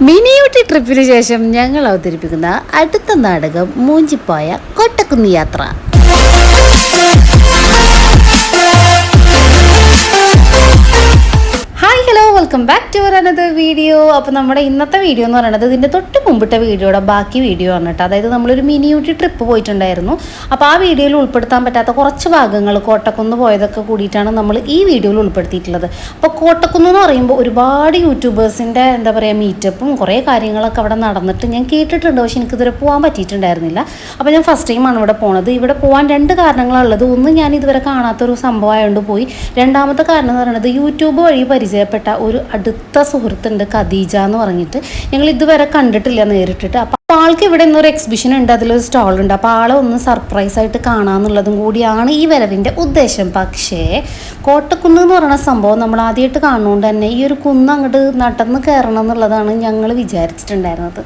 മിനിയൂട്ടി ട്രിപ്പിന് ശേഷം ഞങ്ങൾ അവതരിപ്പിക്കുന്ന അടുത്ത നാടകം മൂഞ്ചിപ്പോയ കൊട്ടക്കുന്ന് യാത്ര. Hi hello welcome back to our another video അപ്പോൾ നമ്മുടെ ഇന്നത്തെ വീഡിയോ എന്ന് പറയുന്നത് ഇതിന്റെ തൊട്ട് മുമ്പിട്ട വീഡിയോയുടെ ബാക്കി വീഡിയോ ആണ് കേട്ടോ. അതായത് നമ്മളൊരു മിനി ഊട്ടി ട്രിപ്പ് പോയിട്ടുണ്ടായിരുന്നു. അപ്പോൾ ആ വീഡിയോയിൽ ഉൾപ്പെടുത്താൻ പറ്റാത്ത കുറച്ച് ഭാഗങ്ങൾ കോട്ടക്കുന്ന് പോയതൊക്കെ കൂടിയിട്ടാണ് നമ്മൾ ഈ വീഡിയോയിൽ ഉൾപ്പെടുത്തിയിട്ടുള്ളത്. അപ്പോൾ കോട്ടക്കുന്ന് എന്ന് പറയുമ്പോൾ ഒരുപാട് യൂട്യൂബേഴ്സിന്റെ എന്താ പറയുക മീറ്റപ്പും കുറേ കാര്യങ്ങളൊക്കെ അവിടെ നടന്നിട്ട് ഞാൻ കേട്ടിട്ടുണ്ട്. പക്ഷേ എനിക്കിതുവരെ പോകാൻ പറ്റിയിട്ടുണ്ടായിരുന്നില്ല. അപ്പോൾ ഞാൻ ഫസ്റ്റ് ടൈമാണ് ഇവിടെ പോണത്. ഇവിടെ പോകാൻ രണ്ട് കാരണങ്ങളുള്ളത് ഒന്ന് ഞാൻ ഇതുവരെ കാണാത്തൊരു സംഭവമായതുകൊണ്ട് പോയി. രണ്ടാമത്തെ കാരണം എന്ന് പറയുന്നത് യൂട്യൂബ് വഴി പരിചയപ്പെട്ട ഒരു അടുത്ത സുഹൃത്തുണ്ട് ഖദീജ എന്ന് പറഞ്ഞിട്ട്. ഞങ്ങൾ ഇതുവരെ കണ്ടിട്ടില്ല നേരിട്ടിട്ട്. അപ്പം അപ്പോൾ ആൾക്ക് ഇവിടെ ഇന്നൊരു എക്സിബിഷൻ ഉണ്ട് അതിലൊരു സ്റ്റോൾ ഉണ്ട്. അപ്പോൾ ആളെ ഒന്ന് സർപ്രൈസ് ആയിട്ട് കാണാമെന്നുള്ളതും കൂടിയാണ് ഈ വരവിന്റെ ഉദ്ദേശം. പക്ഷേ കോട്ടക്കുന്ന് എന്ന് പറയുന്ന സംഭവം നമ്മൾ ആദ്യമായിട്ട് കാണുന്നതുകൊണ്ട് തന്നെ ഈ ഒരു കുന്ന് അങ്ങോട്ട് നടന്ന് കയറണം എന്നുള്ളതാണ് ഞങ്ങൾ വിചാരിച്ചിട്ടുണ്ടായിരുന്നത്.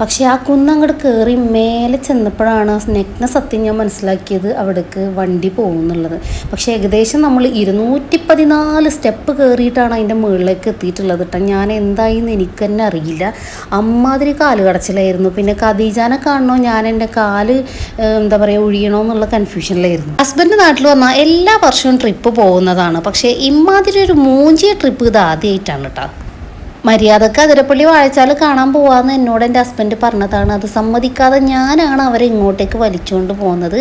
പക്ഷേ ആ കുന്ന് അങ്ങോട്ട് കയറി മേലെ ചെന്നപ്പോഴാണ് നഗ്ന സത്യം ഞാൻ മനസ്സിലാക്കിയത് അവിടേക്ക് വണ്ടി പോകുന്നുള്ളത്. പക്ഷേ ഏകദേശം നമ്മൾ ഇരുന്നൂറ്റി പതിനാല് സ്റ്റെപ്പ് കയറിയിട്ടാണ് അതിന്റെ മുകളിലേക്ക് എത്തിയിട്ടുള്ളത് കേട്ടോ ഞാൻ എന്തായി എന്ന് എനിക്ക് തന്നെ അറിയില്ല. അമ്മാതിരി കാൽ കടച്ചിലായിരുന്നു പിന്നെ ഖദീജാനെ കാണണോ? ഞാൻ എന്റെ കാൽ എന്താ പറയുക ഒഴിയണോ എന്നുള്ള കൺഫ്യൂഷനിലായിരുന്നു. ഹസ്ബൻഡ് നാട്ടിൽ വന്നാൽ എല്ലാ വർഷവും ട്രിപ്പ് പോകുന്നതാണ്. പക്ഷേ ഇമ്മാതിരി ഒരു മൂഞ്ചിയ ട്രിപ്പ് ഇത് ആദ്യമായിട്ടാണ് കേട്ടോ മര്യാദയ്ക്ക് അതിരപ്പള്ളി വാഴച്ചാൽ കാണാൻ പോവാന്ന് എന്നോട് എന്റെ ഹസ്ബൻഡ് പറഞ്ഞതാണ്. അത് സമ്മതിക്കാതെ ഞാനാണ് അവരെ ഇങ്ങോട്ടേക്ക് വലിച്ചുകൊണ്ട് പോകുന്നത്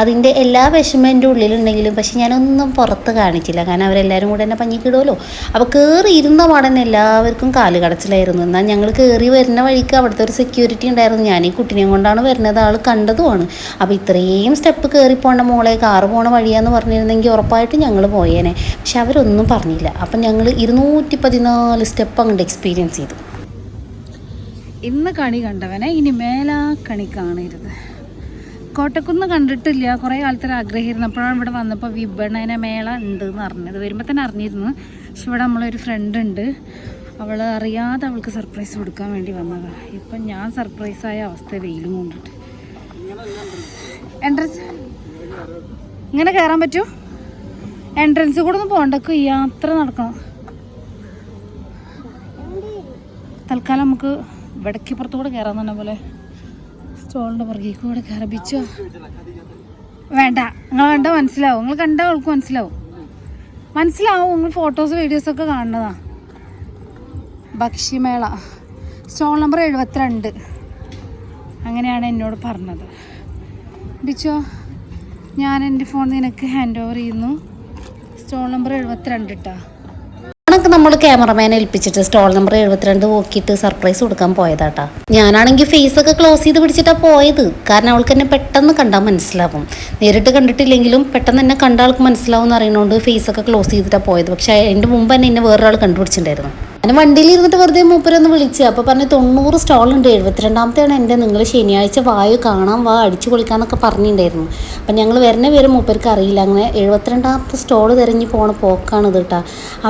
അതിന്റെ എല്ലാ വിഷമം എന്റെ ഉള്ളിലുണ്ടെങ്കിലും പക്ഷെ ഞാനൊന്നും പുറത്ത് കാണിച്ചില്ല. കാരണം അവരെല്ലാവരും കൂടെ എന്നെ പഞ്ഞിക്കിടുമല്ലോ അപ്പോൾ കയറി ഇരുന്ന പാടന്നെ എല്ലാവർക്കും കാൽ കടച്ചിലായിരുന്നു. എന്നാൽ ഞങ്ങൾ കയറി വരുന്ന വഴിക്ക് അവിടുത്തെ ഒരു സെക്യൂരിറ്റി ഉണ്ടായിരുന്നു. ഞാൻ ഈ കുട്ടിനെയും കൊണ്ടാണ് വരുന്നത്. ആൾ കണ്ടതുമാണ്. അപ്പോൾ ഇത്രയും സ്റ്റെപ്പ് കയറി പോകേണ്ട മോളെ കാറ് പോണ വഴിയാന്ന് പറഞ്ഞിരുന്നെങ്കിൽ ഉറപ്പായിട്ടും ഞങ്ങൾ പോയേനെ. പക്ഷെ അവരൊന്നും പറഞ്ഞില്ല. അപ്പം ഞങ്ങൾ ഇരുന്നൂറ്റി പതിനാല് സ്റ്റെപ്പ് അങ്ങോട്ട് എക്സ്പീരിയൻസ് ചെയ്തു. ഇന്ന് കണി കണ്ടവനെ ഇനി മേലാ കണി കാണരുത്. കോട്ടക്കുന്ന് കണ്ടിട്ടില്ല കുറേ ആഗ്രഹിച്ചിരുന്നു അപ്പോഴാണ് ഇവിടെ വന്നപ്പോൾ വിപണന മേള ഉണ്ട് എന്ന് അറിഞ്ഞത്. വരുമ്പോൾ തന്നെ അറിഞ്ഞിരുന്നു. പക്ഷെ ഇവിടെ നമ്മളൊരു ഫ്രണ്ട് ഉണ്ട്. അവൾ അറിയാതെ അവൾക്ക് സർപ്രൈസ് കൊടുക്കാൻ വേണ്ടി വന്നതാണ് ഇപ്പം ഞാൻ സർപ്രൈസായ അവസ്ഥ വെയിലും കൊണ്ടിട്ട്. എൻട്രൻസ് ഇങ്ങനെ കയറാൻ പറ്റുമോ എൻട്രൻസ് കൂടെ ഒന്ന് പോകണ്ടൊക്കെ യാത്ര നടക്കണം. തൽക്കാലം നമുക്ക് വടക്കി പുറത്തുകൂടെ കയറാൻ തന്നെ പോലെ സ്റ്റോളിന്റെ പുറകേക്ക് കൂടെ കയറിപ്പിച്ചോ വേണ്ട. നിങ്ങൾ കണ്ട മനസ്സിലാവും. നിങ്ങൾ കണ്ട അവൾക്ക് മനസ്സിലാവും. മനസ്സിലാവും. നിങ്ങൾ ഫോട്ടോസ് വീഡിയോസൊക്കെ കാണുന്നതാ. ഭക്ഷ്യമേള. സ്റ്റോൾ നമ്പർ എഴുപത്തിരണ്ട്. അങ്ങനെയാണ് എന്നോട് പറഞ്ഞത്. ബിച്ചോ ഞാൻ എന്റെ ഫോൺ നിനക്ക് ഹാൻഡ് ഓവർ ചെയ്യുന്നു. സ്റ്റോൾ നമ്പർ എഴുപത്തിരണ്ട് ഇട്ടാ. കണക്ക് നമ്മൾ ക്യാമറമാനെ ഏൽപ്പിച്ചിട്ട് സ്റ്റോൾ നമ്പർ എഴുപത്തിരണ്ട് നോക്കിയിട്ട് സർപ്രൈസ് കൊടുക്കാൻ പോയതാട്ടാ. ഞാനാണെങ്കിൽ ഫേസ് ഒക്കെ ക്ലോസ് ചെയ്ത് പിടിച്ചിട്ടാ പോയത്. കാരണം അവൾക്ക് എന്നെ പെട്ടെന്ന് കണ്ടാൽ മനസ്സിലാവും. നേരിട്ട് കണ്ടിട്ടില്ലെങ്കിലും പെട്ടെന്ന് എന്നെ കണ്ട ആൾക്ക് മനസ്സിലാവും എന്ന് അറിയണോണ്ട് ഫേസ് ഒക്കെ ക്ലോസ് ചെയ്തിട്ടാണ് പോയത്. പക്ഷേ അതിന്റെ മുമ്പ് തന്നെ എന്നെ വേറൊരാൾ കണ്ടുപിടിച്ചിട്ടുണ്ടായിരുന്നു. ഞാൻ വണ്ടിയിൽ ഇരുന്നിട്ട് വെറുതെ മൂപ്പരൊന്ന് വിളിച്ച്. അപ്പോൾ പറഞ്ഞ് തൊണ്ണൂറ് സ്റ്റോൾ ഉണ്ട് എഴുപത്തിരണ്ടാമത്തെയാണ് എന്റെ നിങ്ങൾ ശനിയാഴ്ച വായു കാണാൻ വാ അടിച്ചു പൊളിക്കാന്നൊക്കെ പറഞ്ഞിട്ടുണ്ടായിരുന്നു അപ്പം ഞങ്ങൾ വരുന്ന പേര് മൂപ്പർക്ക് അറിയില്ല. അങ്ങനെ എഴുപത്തിരണ്ടാമത്തെ സ്റ്റോൾ തിരഞ്ഞ് പോണ പോക്കാണ് ഇത് കേട്ടോ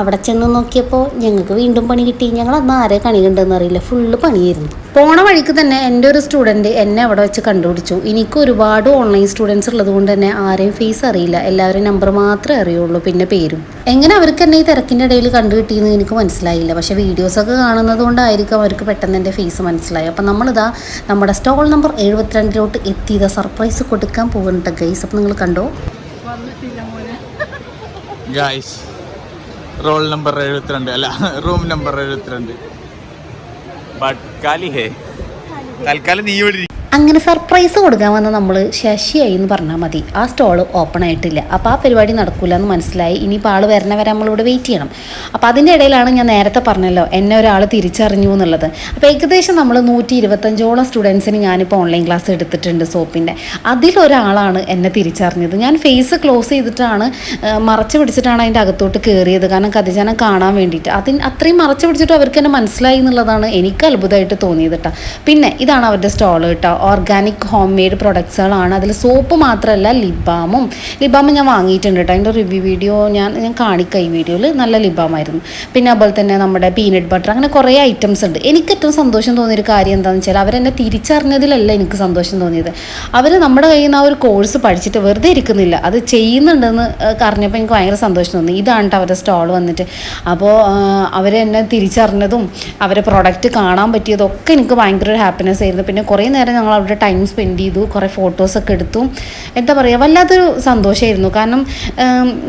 അവിടെ ചെന്ന് നോക്കിയപ്പോൾ ഞങ്ങൾക്ക് വീണ്ടും പണി കിട്ടി. ഞങ്ങൾ അന്ന് ആരെ കണി കണ്ടെന്ന് അറിയില്ല. ഫുള്ള് പണിയായിരുന്നു. പോണ വഴിക്ക് തന്നെ എന്റെ ഒരു സ്റ്റുഡന്റ് എന്നെ അവിടെ വെച്ച് കണ്ടുപിടിച്ചു. എനിക്ക് ഒരുപാട് ഓൺലൈൻ സ്റ്റുഡൻസ് ഉള്ളത് കൊണ്ട് തന്നെ ആരെയും ഫേസ് അറിയില്ല. എല്ലാവരും നമ്പർ മാത്രമേ അറിയുള്ളൂ പിന്നെ പേരും. എങ്ങനെ അവർക്ക് എന്നെ ഈ തിരക്കിന്റെ ഇടയിൽ കണ്ടു കിട്ടിയെന്ന് എനിക്ക് മനസ്സിലായില്ല. പക്ഷേ വീഡിയോസൊക്കെ കാണുന്നത് കൊണ്ടായിരിക്കും അവർക്ക് പെട്ടെന്ന് എന്റെ ഫേസ് മനസ്സിലായി. അപ്പം നമ്മളിതാ നമ്മുടെ സ്റ്റോൾ നമ്പർ എഴുപത്തിരണ്ടിലോട്ട് എത്തിയതാ സർപ്രൈസ് കൊടുക്കാൻ പോകുന്നുണ്ട് ഗൈസ് അപ്പം നിങ്ങൾ കണ്ടോ? ഗായ്സ് റോൾ നമ്പർ എഴുപത്തിരണ്ട്. അല്ല റൂം നമ്പർ എഴുപത്തിരണ്ട്. ബട്ട് കാലി ഹേ തൽക്കാലം നീ ഇവിടെ. അങ്ങനെ സർപ്രൈസ് കൊടുക്കാൻ വന്ന നമ്മൾ ശശിയായി എന്ന് പറഞ്ഞാൽ മതി. ആ സ്റ്റോൾ ഓപ്പൺ ആയിട്ടില്ല. അപ്പോൾ ആ പരിപാടി നടക്കില്ല എന്ന് മനസ്സിലായി. ഇനിയിപ്പോൾ ആൾ വരണ വരെ നമ്മളിവിടെ വെയിറ്റ് ചെയ്യണം. അപ്പോൾ അതിന്റെ ഇടയിലാണ് ഞാൻ നേരത്തെ പറഞ്ഞല്ലോ എന്നെ ഒരാൾ തിരിച്ചറിഞ്ഞു എന്നുള്ളത്. അപ്പോൾ ഏകദേശം നമ്മൾ നൂറ്റി ഇരുപത്തഞ്ചോളം സ്റ്റുഡൻസിന് ഞാനിപ്പോൾ ഓൺലൈൻ ക്ലാസ് എടുത്തിട്ടുണ്ട് സോപ്പിന്റെ അതിലൊരാളാണ് എന്നെ തിരിച്ചറിഞ്ഞത്. ഞാൻ ഫേസ് ക്ലോസ് ചെയ്തിട്ടാണ് മറച്ചു പിടിച്ചിട്ടാണ് അതിന്റെ അകത്തോട്ട് കയറിയത് കാരണം കഥജനം കാണാൻ വേണ്ടിയിട്ട്. അതിന് അത്രയും മറച്ചു പിടിച്ചിട്ട് അവർക്ക് എന്നെ മനസ്സിലായി എന്നുള്ളതാണ് എനിക്ക് അത്ഭുതമായിട്ട് തോന്നിയത് കേട്ടോ പിന്നെ ഇതാണ് അവരുടെ സ്റ്റോൾ കേട്ടോ ഓർഗാനിക് ഹോം മെയ്ഡ് പ്രൊഡക്ട്സുകളാണ് അതിൽ സോപ്പ് മാത്രമല്ല ലിബാമും ലിബാം ഞാൻ വാങ്ങിയിട്ടുണ്ട് കേട്ടോ അതിന്റെ റിവ്യൂ വീഡിയോ ഞാൻ ഞാൻ കാണിക്കാം ഈ വീഡിയോയിൽ നല്ല ലിബാമായിരുന്നു. പിന്നെ അതുപോലെ തന്നെ നമ്മുടെ പീനട്ട് ബട്ടർ അങ്ങനെ കുറേ ഐറ്റംസ് ഉണ്ട്. എനിക്ക് ഏറ്റവും സന്തോഷം തോന്നിയൊരു കാര്യം എന്താണെന്ന് വെച്ചാൽ അവരെന്നെ തിരിച്ചറിഞ്ഞതിലല്ല എനിക്ക് സന്തോഷം തോന്നിയത്. അവർ നമ്മുടെ കയ്യിൽ നിന്ന് ആ ഒരു കോഴ്സ് പഠിച്ചിട്ട് വെറുതെ ഇരിക്കുന്നില്ല. അത് ചെയ്യുന്നുണ്ടെന്ന് അറിഞ്ഞപ്പോൾ എനിക്ക് ഭയങ്കര സന്തോഷം തോന്നി. ഇതാണ് അവരുടെ സ്റ്റോൾ വന്നിട്ട്. അപ്പോൾ അവരെന്നെ തിരിച്ചറിഞ്ഞതും അവരെ പ്രൊഡക്റ്റ് കാണാൻ പറ്റിയതൊക്കെ എനിക്ക് ഭയങ്കര ഒരു ഹാപ്പിനെസ് ആയിരുന്നു. പിന്നെ കുറേ നേരം ഞങ്ങൾ അവിടെ ടൈം സ്പെൻഡ് ചെയ്തു കുറേ ഫോട്ടോസൊക്കെ എടുത്തു. എന്താ പറയുക വല്ലാത്തൊരു സന്തോഷമായിരുന്നു കാരണം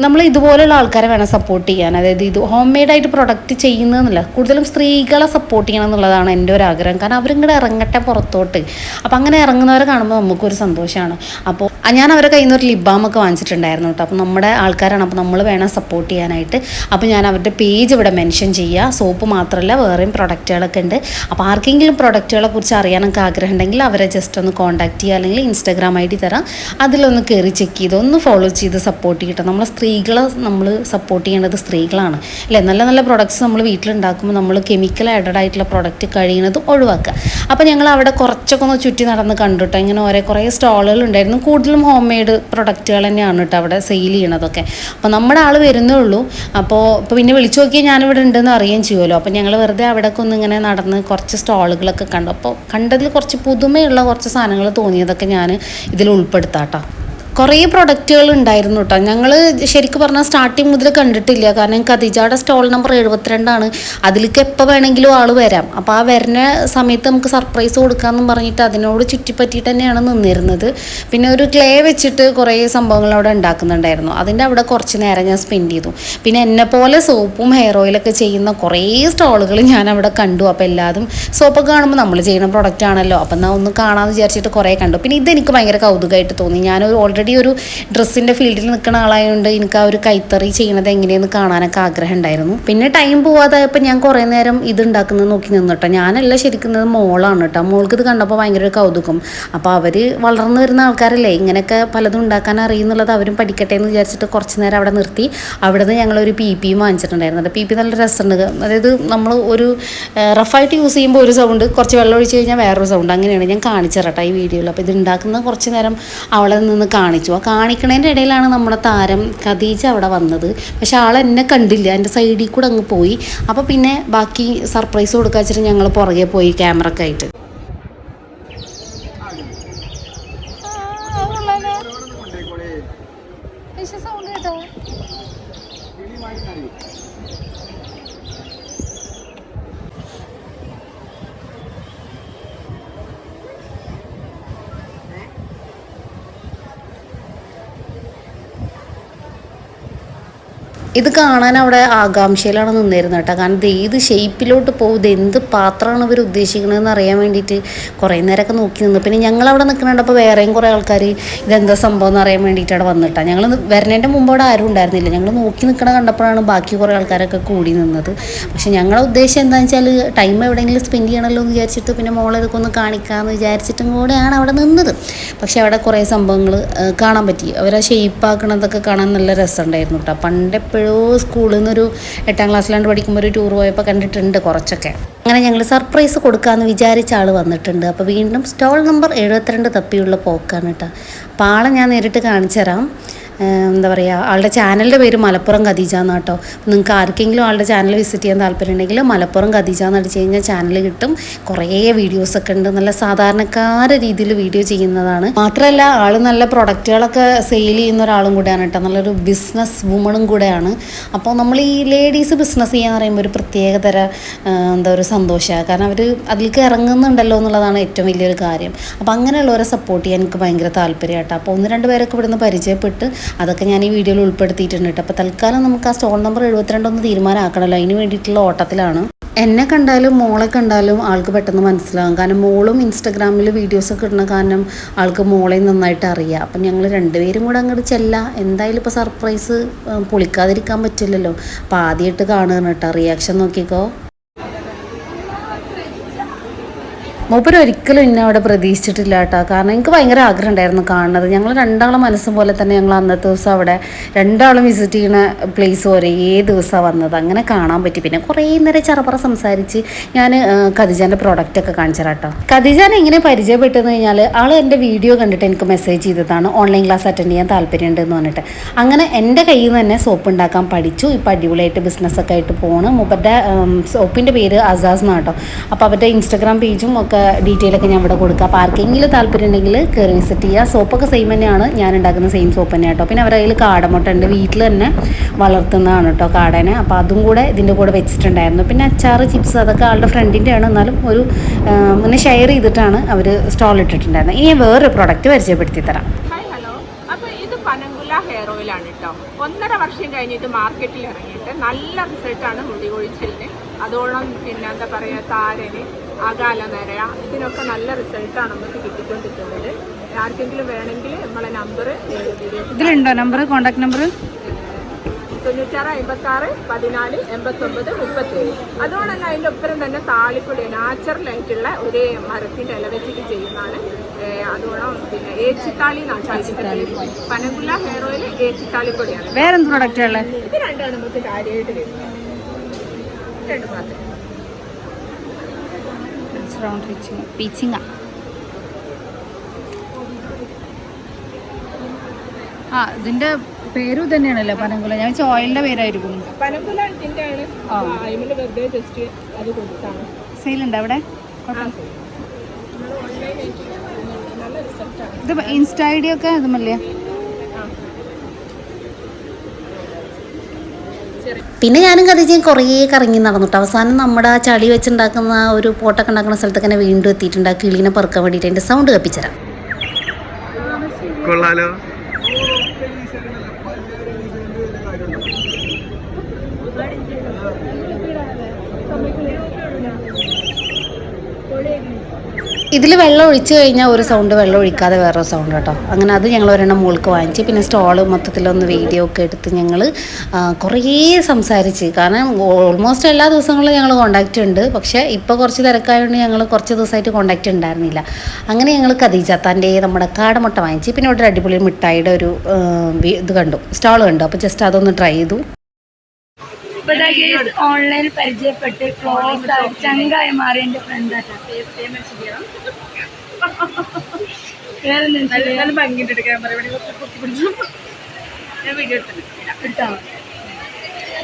നമ്മൾ ഇതുപോലെയുള്ള ആൾക്കാരെ വേണം സപ്പോർട്ട് ചെയ്യാൻ. അതായത് ഇത് ഹോം മെയ്ഡായിട്ട് പ്രൊഡക്റ്റ് ചെയ്യുന്നതെന്നില്ല കൂടുതലും സ്ത്രീകളെ സപ്പോർട്ട് ചെയ്യണം എന്നുള്ളതാണ് എന്റെ ഒരു ആഗ്രഹം. കാരണം അവരിങ്ങോട്ട് ഇറങ്ങട്ടെ പുറത്തോട്ട്. അപ്പോൾ അങ്ങനെ ഇറങ്ങുന്നവരെ കാണുമ്പോൾ നമുക്കൊരു സന്തോഷമാണ് അപ്പോൾ ഞാൻ അവരെ കയ്യിൽ നിന്ന് ഒരു ലിബാമൊക്കെ വാങ്ങിച്ചിട്ടുണ്ടായിരുന്നു കേട്ടോ. അപ്പോൾ നമ്മുടെ ആൾക്കാരാണ് അപ്പോൾ നമ്മൾ വേണം സപ്പോർട്ട് ചെയ്യാനായിട്ട്. അപ്പോൾ ഞാൻ അവരുടെ പേജ് ഇവിടെ മെൻഷൻ ചെയ്യുക. സോപ്പ് മാത്രമല്ല വേറെയും പ്രൊഡക്റ്റുകളൊക്കെ ഉണ്ട്. അപ്പോൾ ആർക്കെങ്കിലും പ്രൊഡക്റ്റുകളെ കുറിച്ച് അറിയാനൊക്കെ ആഗ്രഹമുണ്ടെങ്കിൽ അവരെ ജസ്റ്റ് ഒന്ന് കോൺടാക്ട് ചെയ്യുക അല്ലെങ്കിൽ ഇൻസ്റ്റാഗ്രാം ഐ ഡി തരാം. അതിലൊന്ന് കയറി ചെക്ക് ചെയ്ത് ഒന്ന് ഫോളോ ചെയ്ത് സപ്പോർട്ട് ചെയ്യട്ടെ. നമ്മൾ സ്ത്രീകളെ നമ്മൾ സപ്പോർട്ട് ചെയ്യേണ്ടത് സ്ത്രീകളാണ്. അല്ലേ? നല്ല നല്ല പ്രൊഡക്ട്സ് നമ്മൾ വീട്ടിലുണ്ടാക്കുമ്പോൾ നമ്മൾ കെമിക്കൽ ആഡഡ് ആയിട്ടുള്ള പ്രൊഡക്റ്റ് കഴിയുന്നത് ഒഴിവാക്കുക. അപ്പോൾ ഞങ്ങൾ അവിടെ കുറച്ചൊക്കെ ഒന്ന് ചുറ്റി നടന്ന് കണ്ടുട്ടോ ഇങ്ങനെ ഓരോ കുറേ സ്റ്റാളുകൾ ഉണ്ടായിരുന്നു. കൂടുതലും ഹോം മെയ്ഡ് പ്രൊഡക്റ്റുകൾ തന്നെയാണ് കേട്ടോ അവിടെ സെയിൽ ചെയ്യണതൊക്കെ. അപ്പോൾ നമ്മുടെ ആൾ വരുന്നേ ഉള്ളൂ. അപ്പോൾ ഇപ്പോൾ പിന്നെ വിളിച്ചു നോക്കിയാൽ ഞാനിവിടെ ഉണ്ടെന്ന് അറിയുകയും ചെയ്യുമല്ലോ അപ്പോൾ ഞങ്ങൾ വെറുതെ അവിടെയൊക്കെ ഒന്ന് ഇങ്ങനെ നടന്ന് കുറച്ച് സ്റ്റാളുകളൊക്കെ കണ്ടു. അപ്പോൾ കണ്ടതിൽ കുറച്ച് പുതുമയുള്ള കുറച്ച് സാധനങ്ങൾ തോന്നിയതൊക്കെ ഞാൻ ഇതിൽ ഉൾപ്പെടുത്താട്ടോ കുറേ പ്രൊഡക്റ്റുകൾ ഉണ്ടായിരുന്നു കേട്ടോ ഞങ്ങൾ ശരിക്കും പറഞ്ഞാൽ സ്റ്റാർട്ടിങ് മുതൽ കണ്ടിട്ടില്ല. കാരണം ഖദീജയുടെ സ്റ്റോൾ നമ്പർ എഴുപത്തിരണ്ടാണ്. അതിലേക്ക് എപ്പോൾ വേണമെങ്കിലും ആൾ വരാം. അപ്പോൾ ആ വരുന്ന സമയത്ത് നമുക്ക് സർപ്രൈസ് കൊടുക്കാമെന്നും പറഞ്ഞിട്ട് അതിനോട് ചുറ്റിപ്പറ്റിയിട്ട് തന്നെയാണ് നിന്നിരുന്നത്. പിന്നെ ഒരു ക്ലേ വെച്ചിട്ട് കുറേ സംഭവങ്ങൾ അവിടെ ഉണ്ടാക്കുന്നുണ്ടായിരുന്നു. അതിന്റെ അവിടെ കുറച്ച് നേരം ഞാൻ സ്പെൻഡ് ചെയ്തു. പിന്നെ എന്നെ പോലെ സോപ്പും ഹെയർ ഓയിലൊക്കെ ചെയ്യുന്ന കുറേ സ്റ്റോളുകൾ ഞാൻ അവിടെ കണ്ടു. അപ്പോൾ എല്ലാതും സോപ്പൊക്കെ കാണുമ്പോൾ നമ്മൾ ചെയ്യുന്ന പ്രൊഡക്റ്റ് ആണല്ലോ. അപ്പം എന്നാൽ ഒന്ന് കാണാമെന്ന് വിചാരിച്ചിട്ട് കുറേ കണ്ടു. പിന്നെ ഇതെനിക്ക് ഭയങ്കര കൗതുകമായിട്ട് തോന്നി. ഞാനൊരു ഓൾറെഡി ഒരു ഡ്രസ്സിന്റെ ഫീൽഡിൽ നിൽക്കുന്ന ആളായതുകൊണ്ട് എനിക്ക് ആ ഒരു കൈത്തറി ചെയ്യണത് എങ്ങനെയെന്ന് കാണാനൊക്കെ ആഗ്രഹം ഉണ്ടായിരുന്നു. പിന്നെ ടൈം പോവാതായപ്പോൾ ഞാൻ കുറേ നേരം ഇത് ഉണ്ടാക്കുന്നത് നോക്കി നിന്നു കേട്ടോ ഞാനല്ല ശരിക്കുന്നത് മോളാണ് കേട്ടോ മോൾക്ക് ഇത് കണ്ടപ്പോൾ ഭയങ്കര ഒരു കൗതുകം. അപ്പോൾ അവർ വളർന്നു വരുന്ന ആൾക്കാരല്ലേ ഇങ്ങനെയൊക്കെ പലതും ഉണ്ടാക്കാൻ അറിയുന്നുള്ളത് അവരും പഠിക്കട്ടെ എന്ന് വിചാരിച്ചിട്ട് കുറച്ച് നേരം അവിടെ നിർത്തി. അവിടെ നിന്ന് ഞങ്ങളൊരു പി പിയും വാങ്ങിച്ചിട്ടുണ്ടായിരുന്നു പി പി നല്ല രസമുണ്ട്. അതായത് നമ്മൾ ഒരു റഫായിട്ട് യൂസ് ചെയ്യുമ്പോൾ ഒരു സൗണ്ട് കുറച്ച് വെള്ളം ഒഴിച്ച് കഴിഞ്ഞാൽ വേറൊരു സൗണ്ട് അങ്ങനെയാണ് ഞാൻ കാണിച്ചു തരട്ടെ ഈ വീഡിയോയിൽ അപ്പോൾ ഇത് ഉണ്ടാക്കുന്ന കുറച്ച് നേരം അവളെ നിന്ന് കാണിച്ചു. ആ കാണിക്കണതിന്റെ ഇടയിലാണ് നമ്മുടെ താരം ഖദീജ അവിടെ വന്നത്. പക്ഷെ ആൾ എന്നെ കണ്ടില്ല. എന്റെ സൈഡിൽ കൂടെ അങ്ങ് പോയി. അപ്പോൾ പിന്നെ ബാക്കി സർപ്രൈസ് കൊടുക്കാച്ചിട്ട് ഞങ്ങൾ പുറകെ പോയി ക്യാമറയൊക്കെ ആയിട്ട് സൗണ്ട് കേട്ടോ ഇത് കാണാൻ അവിടെ ആകാംക്ഷയിലാണ് നിന്നിരുന്നത് കേട്ടോ. കാരണം ഇത് ഏത് ഷേപ്പിലോട്ട് പോകും എന്ത് പാത്രമാണ് ഇവർ ഉദ്ദേശിക്കുന്നതെന്ന് അറിയാൻ വേണ്ടിയിട്ട് കുറേ നേരമൊക്കെ നോക്കി നിന്ന്. പിന്നെ ഞങ്ങൾ അവിടെ നിൽക്കുന്നുണ്ടപ്പോൾ വേറെയും കുറേ ആൾക്കാർ ഇതെന്താ സംഭവം എന്ന് അറിയാൻ വേണ്ടിയിട്ട് അവിടെ വന്നിട്ടാണ് ഞങ്ങൾ വരുന്നതിന്റെ മുമ്പ് അവിടെ ആരും ഉണ്ടായിരുന്നില്ല. ഞങ്ങൾ നോക്കി നിൽക്കണ കണ്ടപ്പോഴാണ് ബാക്കി കുറേ ആൾക്കാരൊക്കെ കൂടി നിന്നത്. പക്ഷേ ഞങ്ങളുടെ ഉദ്ദേശം എന്താണെന്ന് വെച്ചാൽ ടൈം എവിടെയെങ്കിലും സ്പെൻഡ് ചെയ്യണമല്ലോ എന്ന് വിചാരിച്ചിട്ട് പിന്നെ മോളെ ഇതൊക്കെ ഒന്ന് കാണിക്കാമെന്ന് വിചാരിച്ചിട്ടും കൂടെയാണ് അവിടെ നിന്നത്. പക്ഷേ അവിടെ കുറേ സംഭവങ്ങൾ കാണാൻ പറ്റി. അവരെ ഷെയ്പ്പാക്കണതൊക്കെ കാണാൻ നല്ല രസമുണ്ടായിരുന്നു കേട്ടോ. പണ്ടെപ്പോഴോ സ്കൂളിൽ നിന്നൊരു എട്ടാം ക്ലാസ്സിലാണ്ട് പഠിക്കുമ്പോൾ ഒരു ടൂർ പോയപ്പോൾ കണ്ടിട്ടുണ്ട് കുറച്ചൊക്കെ. അങ്ങനെ ഞങ്ങൾ സർപ്രൈസ് കൊടുക്കാമെന്ന് വിചാരിച്ച ആൾ വന്നിട്ടുണ്ട്. അപ്പോൾ വീണ്ടും സ്റ്റോൾ നമ്പർ എഴുപത്തിരണ്ട് തപ്പിയുള്ള പോക്കാണ് കേട്ടോ അപ്പോൾ ആളെ ഞാൻ നേരിട്ട് കാണിച്ചു തരാം. എന്താ പറയുക ആളുടെ ചാനലിന്റെ പേര് മലപ്പുറം ഖദീജ എന്നാട്ടോ നിങ്ങൾക്ക് ആർക്കെങ്കിലും ആളുടെ ചാനൽ വിസിറ്റ് ചെയ്യാൻ താല്പര്യം ഉണ്ടെങ്കിൽ മലപ്പുറം ഖദീജ എന്ന് അടിച്ച് കഴിഞ്ഞാൽ ചാനൽ കിട്ടും. കുറേ വീഡിയോസൊക്കെ ഉണ്ട്. നല്ല സാധാരണക്കാര രീതിയിൽ വീഡിയോ ചെയ്യുന്നതാണ്. മാത്രമല്ല ആൾ നല്ല പ്രൊഡക്റ്റുകളൊക്കെ സെയിൽ ചെയ്യുന്ന ഒരാളും കൂടെയാണ് കേട്ടോ നല്ലൊരു ബിസിനസ് വുമണും കൂടെയാണ്. അപ്പോൾ നമ്മൾ ഈ ലേഡീസ് ബിസിനസ് ചെയ്യാന്ന് പറയുമ്പോൾ ഒരു പ്രത്യേകതര എന്താ ഒരു സന്തോഷമാണ് കാരണം അവർ അതിലേക്ക് ഇറങ്ങുന്നുണ്ടല്ലോ എന്നുള്ളതാണ് ഏറ്റവും വലിയൊരു കാര്യം. അപ്പോൾ അങ്ങനെയുള്ളവരെ സപ്പോർട്ട് ചെയ്യാൻ എനിക്ക് ഭയങ്കര താല്പര്യം കേട്ടോ അപ്പോൾ ഒന്ന് രണ്ട് പേരൊക്കെ ഇവിടുന്ന് പരിചയപ്പെട്ട് അതൊക്കെ ഞാൻ ഈ വീഡിയോയിൽ ഉൾപ്പെടുത്തിയിട്ടുണ്ട് കേട്ടോ. അപ്പോൾ തൽക്കാലം നമുക്ക് ആ സ്റ്റോൺ നമ്പർ എഴുപത്തിരണ്ട് ഒന്ന് തീരുമാനമാക്കണമല്ലോ അതിന് വേണ്ടിയിട്ടുള്ള ഓട്ടത്തിലാണ്. എന്നെ കണ്ടാലും മോളെ കണ്ടാലും ആൾക്ക് പെട്ടെന്ന് മനസ്സിലാകും കാരണം മോളും ഇൻസ്റ്റഗ്രാമിൽ വീഡിയോസൊക്കെ ഇടുന്ന കാരണം ആൾക്ക് മോളെ നന്നായിട്ട് അറിയാം. അപ്പം ഞങ്ങൾ രണ്ടുപേരും കൂടെ അങ്ങോട്ട് ചെല്ല. എന്തായാലും ഇപ്പോൾ സർപ്രൈസ് പൊളിക്കാതിരിക്കാൻ പറ്റില്ലല്ലോ. അപ്പോൾ ആദ്യമായിട്ട് കാണുകയാണ് കേട്ടോ. റിയാക്ഷൻ നോക്കിക്കോ. മൂപ്പര് ഒരിക്കലും എന്നെ അവിടെ പ്രതീക്ഷിച്ചിട്ടില്ല കേട്ടോ. കാരണം എനിക്ക് ഭയങ്കര ആഗ്രഹം ഉണ്ടായിരുന്നു കാണുന്നത്. ഞങ്ങൾ രണ്ടാളും മനസ്സും പോലെ തന്നെ ഞങ്ങൾ അന്നത്തെ ദിവസം അവിടെ രണ്ടാളും വിസിറ്റ് ചെയ്യുന്ന പ്ലേസ് ഒരേ ദിവസമാണ് വന്നത്. അങ്ങനെ കാണാൻ പറ്റി. പിന്നെ കുറേ നേരം ചെറുപ്പറ സംസാരിച്ച് ഞാൻ ഖദീജാന്റെ പ്രോഡക്റ്റ് ഒക്കെ കാണിച്ചു കേട്ടോ. ഖദീജാനെ എങ്ങനെ പരിചയപ്പെട്ടെന്ന് കഴിഞ്ഞാൽ ആൾ എന്റെ വീഡിയോ കണ്ടിട്ട് എനിക്ക് മെസ്സേജ് ചെയ്തതാണ്. ഓൺലൈൻ ക്ലാസ് അറ്റൻഡ് ചെയ്യാൻ താല്പര്യമുണ്ട് എന്ന് പറഞ്ഞിട്ട്. അങ്ങനെ എന്റെ കയ്യിൽ നിന്ന് തന്നെ സോപ്പ് ഉണ്ടാക്കാൻ പഠിച്ചു. ഇപ്പം അടിപൊളിയായിട്ട് ബിസിനസ്സൊക്കെ ആയിട്ട് പോകണം മൂപ്പരുടെ സോപ്പിന്റെ പേര് അസാസ് എന്നാണ് കേട്ടോ. അപ്പോൾ അവരുടെ ഇൻസ്റ്റാഗ്രാം പേജും ഒക്കെ ഡീറ്റെയിൽ ഒക്കെ ഞാൻ ഇവിടെ കൊടുക്കുക അപ്പോൾ ആർക്കെങ്കിലും താല്പര്യം ഉണ്ടെങ്കിൽ കയറി വിസിറ്റ് ചെയ്യുക സോപ്പൊക്കെ സെയിം തന്നെയാണ്. ഞാൻ ഉണ്ടാക്കുന്ന സെയിം സോപ്പ് തന്നെ കേട്ടോ. പിന്നെ അവരുടെ കയ്യിൽ കാടമുട്ട ഉണ്ട്. വീട്ടിൽ തന്നെ വളർത്തുന്നതാണ് കേട്ടോ കാടനെ. അപ്പോൾ അതും കൂടെ ഇതിന്റെ കൂടെ വെച്ചിട്ടുണ്ടായിരുന്നു. പിന്നെ അച്ചാറ് ചിപ്സ് അതൊക്കെ ആളുടെ ഫ്രണ്ടിന്റെ ആണ്. എന്നാലും ഒരു ഇങ്ങനെ ഷെയർ ചെയ്തിട്ടാണ് അവർ സ്റ്റോൾ ഇട്ടിട്ടുണ്ടായിരുന്നത്. ഇനി വേറൊരു പ്രൊഡക്റ്റ് പരിചയപ്പെടുത്തി തരാം പനങ്കുല ഹെയർ ആണ് കേട്ടോ. ഒന്നര വർഷം കഴിഞ്ഞിട്ട് മാർക്കറ്റിൽ ഇറങ്ങിയിട്ട് നല്ല റിസൾട്ടാണ് മുടി കൊഴിച്ചിലിന്. അതോളം പിന്നെ എന്താ പറയുക താരന്. അകാല നരയ ഇതിനൊക്കെ നല്ല റിസൾട്ടാണ് നമുക്ക് കിട്ടിക്കൊണ്ടിരിക്കുന്നത്. ആർക്കെങ്കിലും വേണമെങ്കിൽ നമ്മളെ നമ്പർ ഇതിലുണ്ടോ നമ്പർ കോണ്ടാക്ട് നമ്പർ തൊണ്ണൂറ്റാറ് അമ്പത്തി ആറ് പതിനാല് എൺപത്തൊമ്പത് മുപ്പത്തേഴ്. അതുകൊണ്ട് തന്നെ അതിന്റെ ഒപ്പരം തന്നെ താളിപ്പൊടി നാച്ചുറൽ ആയിട്ടുള്ള ഒരു മരത്തിന്റെ ഇല വെച്ചിട്ട് ചെയ്യുന്നതാണ്. അതുകൊണ്ട് പിന്നെ ഏച്ചിത്താളി പനങ്കുല ഹെയർ ഓയിൽ ഏച്ചിത്താളിപ്പൊടിയാണ് വേറെന്ത് പ്രൊഡക്റ്റാ ഉള്ളത്? ഇത് രണ്ടാണ് നമുക്ക് കാര്യമായിട്ട് വരുന്നത്. രണ്ട് മാത്രം. റൗണ്ട് റിച്ചിങ് പീച്ചിങ്ങ ആ. ഇതിന്റെ പേരും തന്നെയാണല്ലോ പനങ്കുല ഞാൻ ഓയിലിന്റെ പേരായിരിക്കും. പനങ്കുല ഇതിന്റെ ആണ് അതിന്റെ വെറുതെ ജസ്റ്റ് അത് കൊടുത്താണ്. സെയിലുണ്ടോ അവിടെ? ഇത് ഇൻസ്റ്റ ഐ ഡി ഒക്കെ ഇതുമല്ലേ? പിന്നെ ഞാനും കഥിച്ചും കുറേ കറങ്ങി നടന്നിട്ട് അവസാനം നമ്മുടെ ആ ചളി വെച്ചുണ്ടാക്കുന്ന ആ ഒരു പോട്ടൊക്കെ ഉണ്ടാക്കുന്ന സ്ഥലത്തൊക്കെ തന്നെ വീണ്ടും എത്തിയിട്ടുണ്ട്. ആ കിളീനെ പറക്കാൻ വേണ്ടിയിട്ട് എന്റെ സൗണ്ട് കപ്പിച്ചരാം കൊള്ളാലോ. ഇതിൽ വെള്ളം ഒഴിച്ച് കഴിഞ്ഞാൽ ഒരു സൗണ്ട് വെള്ളം ഒഴിക്കാതെ വേറൊരു സൗണ്ട് കേട്ടോ. അങ്ങനെ അത് ഞങ്ങൾ ഒരെണ്ണം മുകൾക്ക് വാങ്ങിച്ച് പിന്നെ സ്റ്റോൾ മൊത്തത്തിലൊന്ന് വീഡിയോ ഒക്കെ എടുത്ത് ഞങ്ങൾ കുറേ സംസാരിച്ച്. കാരണം ഓൾമോസ്റ്റ് എല്ലാ ദിവസങ്ങളും ഞങ്ങൾ കോണ്ടാക്റ്റ് ഉണ്ട്. പക്ഷേ ഇപ്പോൾ കുറച്ച് തിരക്കായതുകൊണ്ട് ഞങ്ങൾ കുറച്ച് ദിവസമായിട്ട് കോണ്ടാക്റ്റ് ഉണ്ടായിരുന്നില്ല. അങ്ങനെ ഞങ്ങൾ ഖദീജത്താന്റെ നമ്മുടെ കാടമുട്ട വാങ്ങിച്ച് പിന്നെ ഇവിടെ അടിപൊളി മിഠായിയുടെ ഒരു ഇത് കണ്ടു. സ്റ്റോൾ കണ്ടു. അപ്പോൾ ജസ്റ്റ് അതൊന്ന് ട്രൈ ചെയ്തു. ഓൺലൈനിൽ പരിചയപ്പെട്ട് ക്ലോസ് ആയി ചങ്കായി മാറി എന്റെ ഫ്രണ്ട്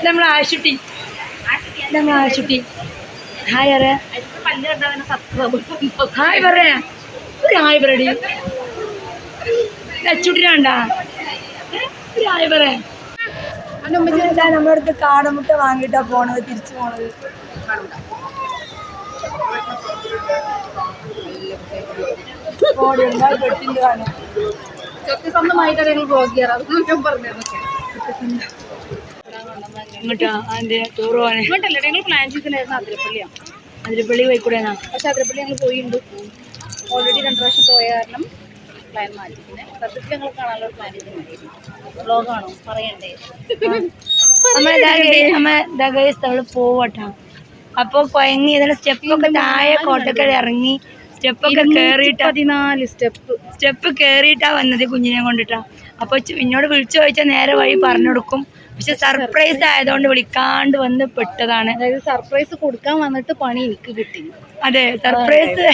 നമ്മൾ ആശുട്ടി. നമ്മൾ ആശുട്ടി. ഹായ് അറിയാ ഹായ് പറയാ ഒരു ഹായ് പറയടി അച്ചുട്ടിനാണ്ടാ ഒരു ഹായ് പറയാ നമ്മുടെ അടുത്ത് കാടമുട്ട വാങ്ങിയിട്ടാ പോണത് തിരിച്ചു പോണത്. സത്യസന്ധമായിട്ടാണ് ഞങ്ങൾ ബ്ലോഗ് ചെയ്യാറ്. അതൊന്നും ഞാൻ പറഞ്ഞത് ഇങ്ങോട്ടാ അതിന്റെ ടൂർ ഇങ്ങോട്ടല്ല ഞങ്ങൾ പ്ലാൻ ചെയ്തിട്ടുണ്ടായിരുന്നു അതിരപ്പള്ളിയാണ് അതിരപ്പള്ളി പോയിക്കൂടെയാ പക്ഷെ അതിരപ്പള്ളി ഞങ്ങൾ പോയിട്ടുണ്ട് ഓൾറെഡി രണ്ടു പ്രാവശ്യം പോയ കാരണം പ്ലാൻ മാറ്റി. പിന്നെ സത്യത്തിൽ ഞങ്ങൾ കാണാനുള്ള പ്ലാൻ ചെയ്തിട്ടുണ്ടായിരുന്നു. ബ്ലോഗാണോ പറയണ്ടേ. നമ്മ നമ്മൾ പോവട്ടാ. അപ്പൊ കൊയങ്ങി ഇതിന്റെ സ്റ്റെപ്പൊക്കെ താഴെ കോട്ടക്കൽ ഇറങ്ങി. സ്റ്റെപ്പൊക്കെ കേറിയിട്ടാ. പതിനാല് സ്റ്റെപ്പ്. സ്റ്റെപ്പ് കേറിയിട്ടാ വന്നത് കുഞ്ഞിനെ കൊണ്ടിട്ടാ. അപ്പൊ എന്നോട് വിളിച്ചു ചോദിച്ചാൽ നേരെ വഴി പറഞ്ഞു കൊടുക്കും പക്ഷെ സർപ്രൈസ് ആയതുകൊണ്ട് വിളിക്കാണ്ട് വന്ന് പെട്ടതാണ്. അതായത് സർപ്രൈസ് കൊടുക്കാൻ വന്നിട്ട് പണി എനിക്ക് കിട്ടി. അതെ സർപ്രൈസ്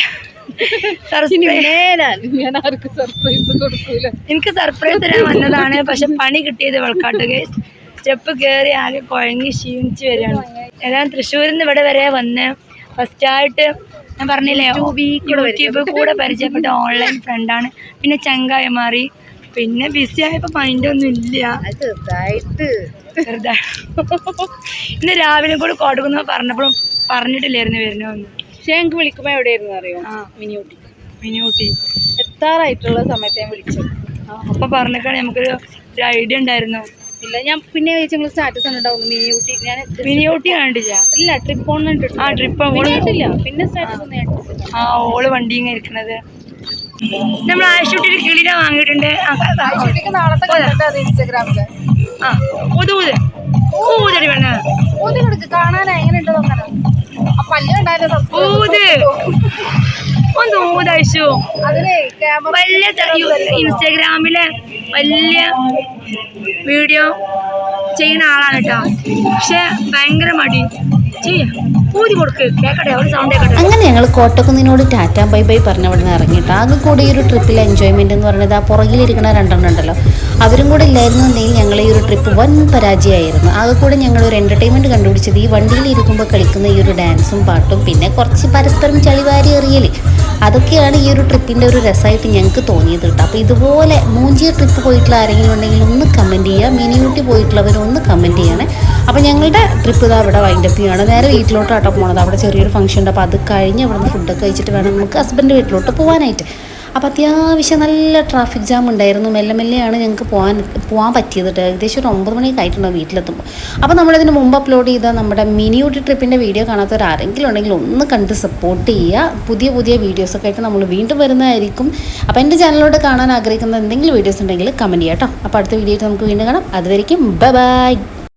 ഞാൻ കൊടുക്കൂല. എനിക്ക് സർപ്രൈസ് തരാൻ വന്നതാണ്. പക്ഷെ പണി കിട്ടിയത് വെൾക്കാട്ട് സ്റ്റെപ്പ് കയറി ആകെ കുഴങ്ങി ക്ഷീണിച്ച് വരികയാണ്. ഏതാണ്ട് തൃശ്ശൂരിൽ നിന്ന് ഇവിടെ വരെ വന്ന് ഫസ്റ്റ് ആയിട്ട് ഞാൻ പറഞ്ഞില്ലേ യൂട്യൂബ് കൂടെ പരിചയപ്പെട്ട ഓൺലൈൻ ഫ്രണ്ടാണ് പിന്നെ ചങ്കായ മാറി പിന്നെ ബിസി ആയപ്പോ മൈൻഡ് ഒന്നും ഇല്ല. ചെറുതായിട്ട്. ഇന്ന് രാവിലെ കൂടെ കൊടുക്കുന്ന പറഞ്ഞപ്പോഴും പറഞ്ഞിട്ടില്ലായിരുന്നു വരുന്നൊന്നും പക്ഷേ ഞങ്ങൾക്ക് വിളിക്കുമ്പോൾ എവിടെയായിരുന്നു അറിയോ? ആ. മിനിയൂട്ടി. മിനിയൂട്ടി. എത്താറായിട്ടുള്ള സമയത്ത് ഞാൻ വിളിച്ചു. അപ്പൊ പറഞ്ഞേക്കാണ് നമുക്കൊരു ഒരു ഐഡിയ ഉണ്ടായിരുന്നു. ഇല്ല ഞാൻ പിന്നെ ഞങ്ങൾ സ്റ്റാറ്റസ് ഉണ്ടാവും ഊട്ടി. ഞാൻ കണ്ടില്ല. ഇല്ല ട്രിപ്പ് ഓൺ കണ്ടിട്ടില്ല ആ ട്രിപ്പ് പിന്നെ കേട്ടില്ല പിന്നെ സ്റ്റാറ്റസ് ഒന്നും ഞാൻ ആ ഓൾ വണ്ടിയും ഇരിക്കണത്. നമ്മൾ ആശുട്ടിൽ കിളിനെ വാങ്ങിയിട്ടുണ്ട്. ആ, ഇൻസ്റ്റാഗ്രാമിൽ ഊത് ഊത്. ഊതടി ഊതി കൊടുക്ക് ഒന്ന് വലിയ ഇൻസ്റ്റാഗ്രാമിലെ വലിയ വീഡിയോ ചെയ്യുന്ന ആളാണ് കേട്ടോ. പക്ഷെ ഭയങ്കര മടി. അങ്ങനെ ഞങ്ങൾ കോട്ടക്കുന്നിനോട് ടാറ്റ ബൈ ബൈ പറഞ്ഞ അവിടെ നിന്ന് ഇറങ്ങിയിട്ട് ആകെ കൂടെ ഈ ഒരു ട്രിപ്പിൽ എൻജോയ്മെന്റ് എന്ന് പറയുന്നത് ആ പുറകിലിരിക്കുന്ന രണ്ടെണ്ണം ഉണ്ടല്ലോ. അവരും കൂടെ ഇല്ലായിരുന്നുണ്ടെങ്കിൽ ഞങ്ങൾ ഈ ഒരു ട്രിപ്പ് വൻ പരാജയമായിരുന്നു. ആകെ കൂടെ ഞങ്ങൾ ഒരു എന്റർടൈൻമെന്റ് കണ്ടുപിടിച്ചത് ഈ വണ്ടിയിൽ ഇരിക്കുമ്പോൾ കളിക്കുന്ന ഈ ഒരു ഡാൻസും പാട്ടും പിന്നെ കുറച്ച് പരസ്പരം ചളിവാരി എറിയൽ. അതൊക്കെയാണ് ഈ ഒരു ട്രിപ്പിന്റെ ഒരു രസമായിട്ട് ഞങ്ങൾക്ക് തോന്നിയത് കേട്ടോ. അപ്പോൾ ഇതുപോലെ മൂഞ്ചിയ ട്രിപ്പ് പോയിട്ടുള്ള ആരെങ്കിലും ഉണ്ടെങ്കിൽ ഒന്ന് കമന്റ് ചെയ്യുക. മിനിയൂട്ടി പോയിട്ടുള്ളവർ ഒന്ന് കമന്റ് ചെയ്യണേ. അപ്പോൾ ഞങ്ങളുടെ ട്രിപ്പ് ഇതാ ഇവിടെ വൈൻഡപ്പ് ചെയ്യുകയാണ് നേരെ വീട്ടിലോട്ടാട്ടോ പോണത്. അവിടെ ചെറിയൊരു ഫംഗ്ഷൻ ഉണ്ട്. അപ്പോൾ അത് കഴിഞ്ഞ് അവിടെ നിന്ന് ഫുഡൊക്കെ കഴിച്ചിട്ട് വേണം നമുക്ക് ഹസ്ബൻഡ് വീട്ടിലോട്ട് പോകാനായിട്ട് അപ്പോൾ അത്യാവശ്യം നല്ല ട്രാഫിക് ജാം ഉണ്ടായിരുന്നു. മെല്ലെ മെല്ലെയാണ് ഞങ്ങൾക്ക് പോകാൻ പോകാൻ പറ്റിയത് കേട്ടോ ഏകദേശം ഒരു ഒമ്പത് മണിയൊക്കെ ആയിട്ടുണ്ടാവും വീട്ടിലെത്തുമ്പോൾ അപ്പോൾ നമ്മളിതിന് മുമ്പ് അപ്ലോഡ് ചെയ്ത നമ്മുടെ മിനി ഊട്ടി ട്രിപ്പിന്റെ വീഡിയോ കാണാത്തവർ ആരെങ്കിലും ഉണ്ടെങ്കിൽ ഒന്ന് കണ്ട് സപ്പോർട്ട് ചെയ്യുക. പുതിയ പുതിയ വീഡിയോസൊക്കെ ആയിട്ട് നമ്മൾ വീണ്ടും വരുന്നതായിരിക്കും. അപ്പോൾ എന്റെ ചാനലിലോട്ട് കാണാൻ ആഗ്രഹിക്കുന്ന എന്തെങ്കിലും വീഡിയോസ് ഉണ്ടെങ്കിൽ കമന്റ് ചെയ്യാം കേട്ടോ അപ്പോൾ അടുത്ത വീഡിയോ നമുക്ക് വീണ്ടും കാണാം. അതുവരെയും ബൈ ബൈ